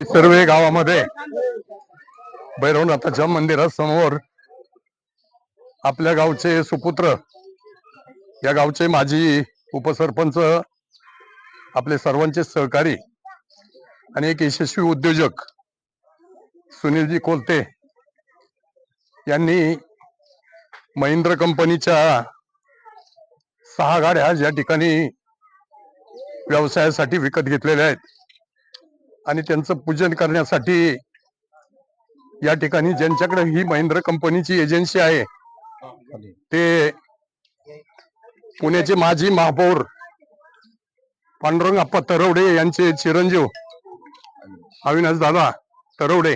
सर्व गावामध्ये. भैरवनाथाच्या मंदिरासमोर आपल्या गावचे सुपुत्र या गावचे माजी उपसरपंच आपले सर्वांचे सहकारी आणि एक यशस्वी उद्योजक सुनीलजी कोलते यांनी महिंद्र कंपनीच्या सहा गाड्या ज्या ठिकाणी व्यवसायासाठी विकत घेतलेल्या आहेत. आणि त्यांचं पूजन करण्यासाठी या ठिकाणी ज्यांच्याकडे ही महिंद्र कंपनीची एजन्सी आहे ते पुण्याचे माजी महापौर पांडुरंगप्पा तरवडे यांचे चिरंजीव अविनाश दादा तरवडे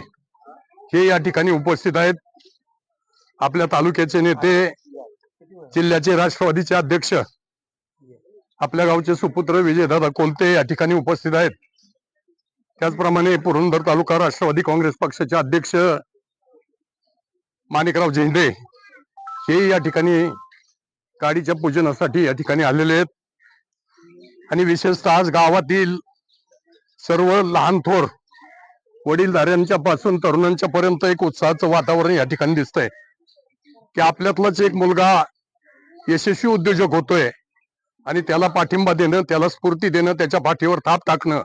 हे या ठिकाणी उपस्थित आहेत. आपल्या तालुक्याचे नेते जिल्ह्याचे राष्ट्रवादीचे अध्यक्ष आपल्या गावचे सुपुत्र विजयदादा कोलते या ठिकाणी उपस्थित आहेत. त्याचप्रमाणे पुरंदर तालुका राष्ट्रवादी काँग्रेस पक्षाचे अध्यक्ष माणिकराव झेंडे हे या ठिकाणी गाडीच्या पूजनासाठी या ठिकाणी आलेले आहेत. आणि विशेषतः आज गावातील सर्व लहान थोर वडीलधाऱ्यांच्या पासून तरुणांच्या पर्यंत एक उत्साहाचं वातावरण या ठिकाणी दिसतंय. की आपल्यातलाच एक मुलगा यशस्वी उद्योजक होतोय आणि त्याला पाठिंबा देणं त्याला स्फूर्ती देणं त्याच्या पाठीवर थाप टाकणं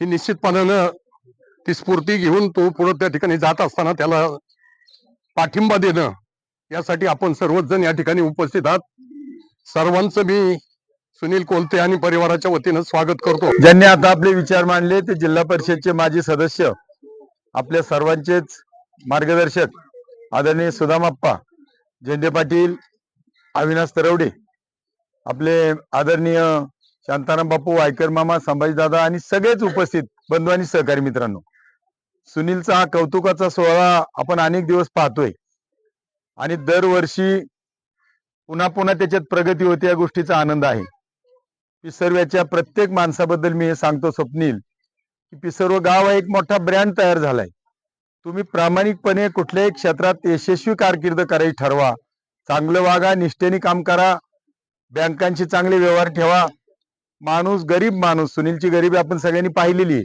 ही निश्चितपणानं ती स्फूर्ती घेऊन तो पुढे त्या ठिकाणी जात असताना त्याला पाठिंबा देणं यासाठी आपण सर्वच जण या ठिकाणी उपस्थित आहात. सर्वांचं मी सुनील कोलते आणि परिवाराच्या वतीनं स्वागत करतो. ज्यांनी आता आपले विचार मांडले ते जिल्हा परिषदचे माजी सदस्य आपल्या सर्वांचेच मार्गदर्शक आदरणीय सुदामाप्पा झेंडे पाटील अविनाश तरवडे आपले आदरणीय शांताराम बापू वायकर मामा संभाजीदादा आणि सगळेच उपस्थित बंधू आणि सहकारी मित्रांनो. सुनीलचा हा कौतुकाचा सोहळा आपण अनेक दिवस पाहतोय. आणि दरवर्षी पुन्हा पुन्हा त्याच्यात प्रगती होते या गोष्टीचा आनंद आहे. पिसर्व्याच्या प्रत्येक माणसाबद्दल मी हे सांगतो स्वप्नील की पिसर्व गाव हा एक मोठा ब्रँड तयार झालाय. तुम्ही प्रामाणिकपणे कुठल्याही क्षेत्रात यशस्वी कारकीर्द करायची ठरवा. चांगलं वागा निष्ठेने काम करा. बँकांशी चांगले व्यवहार ठेवा. माणूस गरीब माणूस सुनीलची गरिबी आपण सगळ्यांनी पाहिलेली.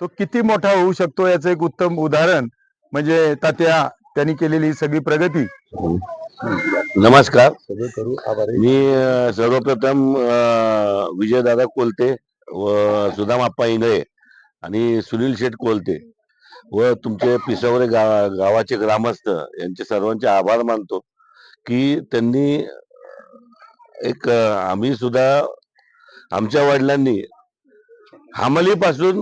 तो किती मोठा होऊ शकतो याचं एक उत्तम उदाहरण म्हणजे तात्या त्यांनी केलेली सगळी प्रगती. नमस्कार. मी सर्वप्रथम विजयदादा कोलते व सुदाम आप्पा इंगळे आणि सुनील शेठ कोलते व तुमचे पिसावरे गावाचे ग्रामस्थ यांचे सर्वांचे आभार मानतो की त्यांनी एक आम्ही सुद्धा आमच्या वडिलांनी हमालीपासून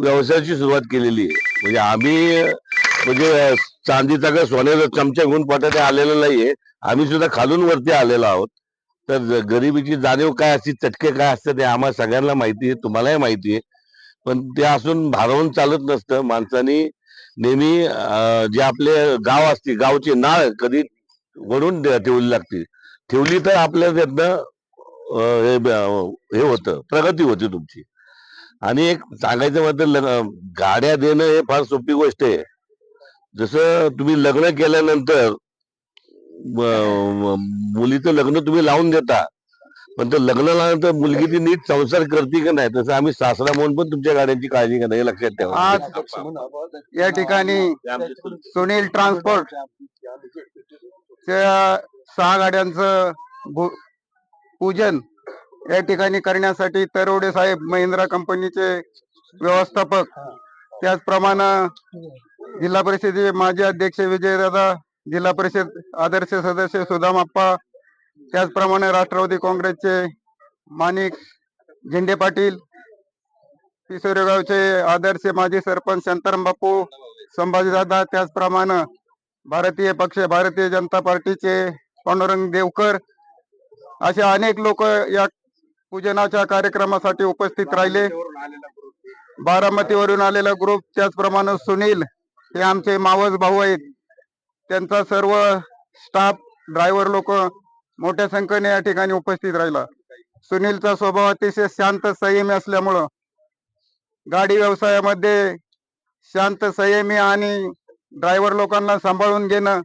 व्यवसायाची सुरुवात केलेली आहे. म्हणजे आम्ही म्हणजे चांदीचा का सोन्याचा चमचा घेऊन पटाने आलेला नाहीये. आम्ही सुद्धा खालून वरती आलेलो आहोत. तर गरिबीची जाणीव काय असते चटके काय असते ते आम्हाला सगळ्यांना माहिती आहे तुम्हालाही माहिती आहे. पण ते असून भारावून चालत नसतं. माणसानी नेहमी जे आपले गाव असते गावची नाळ कधी वडून ठेवली लागते ठेवली तर आपल्या त्यातनं हे ब- हे होतं प्रगती होती तुमची. आणि एक सांगायचं लग- गाड्या देणं हे फार सोपी गोष्ट आहे. जसं तुम्ही लग्न केल्यानंतर मुलीचं लग्न तुम्ही लावून देता पण ते लग्न लावल्यानंतर मुलगी ती नीट संसार करते का नाही? तसं आम्ही सासरा म्हणून पण तुमच्या गाड्यांची काळजी घेणं हे लक्षात ठेवा. आज या ठिकाणी सुनील ट्रान्सपोर्ट च्या सहा गाड्यांचं पूजन या ठिकाणी करण्यासाठी तरवडे साहेब महिंद्रा कंपनीचे व्यवस्थापक. त्याचप्रमाणे जिल्हा परिषदेचे माजी अध्यक्ष विजयदादा जिल्हा परिषद आदर्श सदस्य सुदामाप्पा त्याचप्रमाणे राष्ट्रवादी काँग्रेसचे माणिक झेंडे पाटील पिसोरेगावचे आदर्श माजी सरपंच शांताराम बापू संभाजीदादा त्याचप्रमाणे भारतीय पक्ष भारतीय जनता पार्टीचे पांडुरंग देवकर असे अनेक लोक या पूजनाच्या कार्यक्रमासाठी उपस्थित राहिले. बारामतीवरून आलेला ग्रुप त्याचप्रमाणे सुनील हे आमचे मावस भाऊ आहेत. त्यांचा सर्व स्टाफ ड्रायव्हर लोक मोठ्या संख्येने या ठिकाणी उपस्थित राहिला. सुनीलचा स्वभाव अतिशय शांत संयमी असल्यामुळं गाडी व्यवसायामध्ये शांत संयमी आणि ड्रायव्हर लोकांना सांभाळून घेणं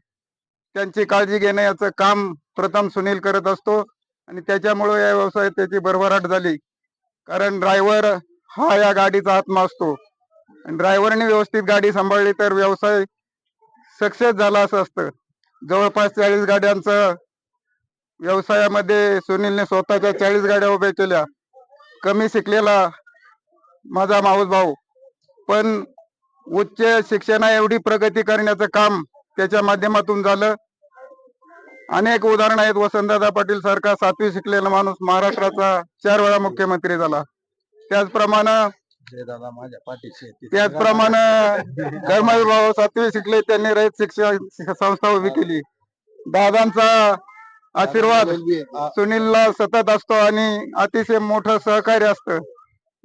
त्यांची काळजी घेणं याचं काम प्रथम सुनील करत असतो. आणि त्याच्यामुळे या व्यवसायात त्याची भरभराट झाली. कारण ड्रायव्हर हा या गाडीचा आत्मा असतो. ड्रायव्हरने व्यवस्थित गाडी सांभाळली तर व्यवसाय सक्सेस झाला असं असतं. जवळपास चाळीस गाड्यांचं व्यवसायामध्ये सुनीलने स्वतःच्या चाळीस गाड्या उभ्या केल्या. कमी शिकलेला माझा माऊस भाऊ. पण उच्च शिक्षणा एवढी प्रगती करण्याचं काम त्याच्या माध्यमातून झालं. अनेक उदाहरण आहेत. वसंतदादा पाटील सारखा सातवी शिकलेला माणूस महाराष्ट्राचा चार वेळा मुख्यमंत्री झाला. त्याचप्रमाणे त्याचप्रमाणे कर्मवीर भाऊ सातवी शिकले. त्यांनी रयत शिक्षण संस्था उभी केली. दादांचा आशीर्वाद सुनीलला सतत असतो आणि अतिशय मोठं सहकार्य असतं.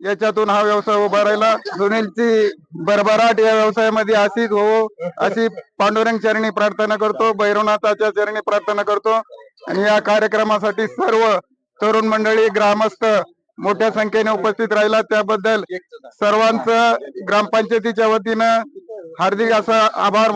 याच्यातून हा व्यवसाय उभा राहिला. सुनीलची भरभराट या व्यवसायामध्ये अशीच हो अशी पांडुरंग चरणी प्रार्थना करतो भैरवनाथाच्या चरणी प्रार्थना करतो. आणि या कार्यक्रमासाठी सर्व तरुण मंडळी ग्रामस्थ मोठ्या संख्येने उपस्थित राहिला. त्याबद्दल सर्वांचं ग्रामपंचायतीच्या वतीनं हार्दिक असा आभार